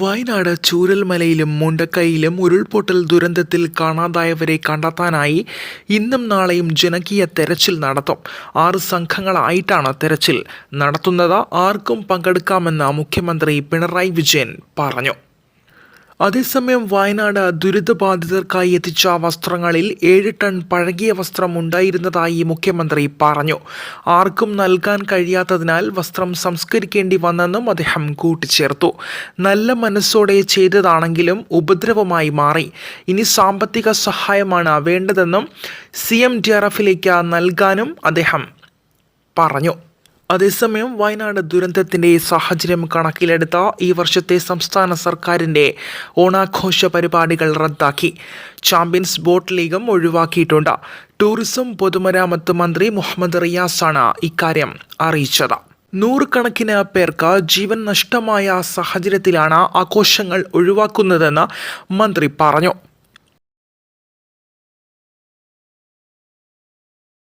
വയനാട് ചൂരൽമലയിലും മുണ്ടക്കൈയിലും ഉരുൾപൊട്ടൽ ദുരന്തത്തിൽ കാണാതായവരെ കണ്ടെത്താനായി ഇന്നും നാളെയും ജനകീയ തെരച്ചിൽ നടത്തും. ആറ് സംഘങ്ങളായിട്ടാണ് തെരച്ചിൽ നടത്തുന്നത്. ആർക്കും പങ്കെടുക്കാമെന്ന് മുഖ്യമന്ത്രി പിണറായി വിജയൻ പറഞ്ഞു. അതേസമയം വയനാട് ദുരിതബാധിതർക്കായി എത്തിച്ച വസ്ത്രങ്ങളിൽ ഏഴ് ടൺ പഴകിയ വസ്ത്രം ഉണ്ടായിരുന്നതായി മുഖ്യമന്ത്രി പറഞ്ഞു. ആർക്കും നൽകാൻ കഴിയാത്തതിനാൽ വസ്ത്രം സംസ്കരിക്കേണ്ടി വന്നെന്നും അദ്ദേഹം കൂട്ടിച്ചേർത്തു. നല്ല മനസ്സോടെ ചെയ്തതാണെങ്കിലും ഉപദ്രവമായി മാറി. ഇനി സാമ്പത്തിക സഹായമാണ് വേണ്ടതെന്നും സി എം ഡി ആർ എഫിലേക്ക് നൽകാനും അദ്ദേഹം പറഞ്ഞു. അതേസമയം വയനാട് ദുരന്തത്തിന്റെ സാഹചര്യം കണക്കിലെടുത്ത ഈ വർഷത്തെ സംസ്ഥാന സർക്കാരിന്റെ ഓണാഘോഷ പരിപാടികൾ റദ്ദാക്കി. ചാമ്പ്യൻസ് ബോട്ട് ലീഗും ഒഴിവാക്കിയിട്ടുണ്ട്. ടൂറിസം പൊതുമരാമത്ത് മന്ത്രി മുഹമ്മദ് റിയാസാണ് ഇക്കാര്യം അറിയിച്ചത്. നൂറുകണക്കിന് പേർക്ക് ജീവൻ നഷ്ടമായ സാഹചര്യത്തിലാണ് ആഘോഷങ്ങൾ ഒഴിവാക്കുന്നതെന്ന് മന്ത്രി പറഞ്ഞു.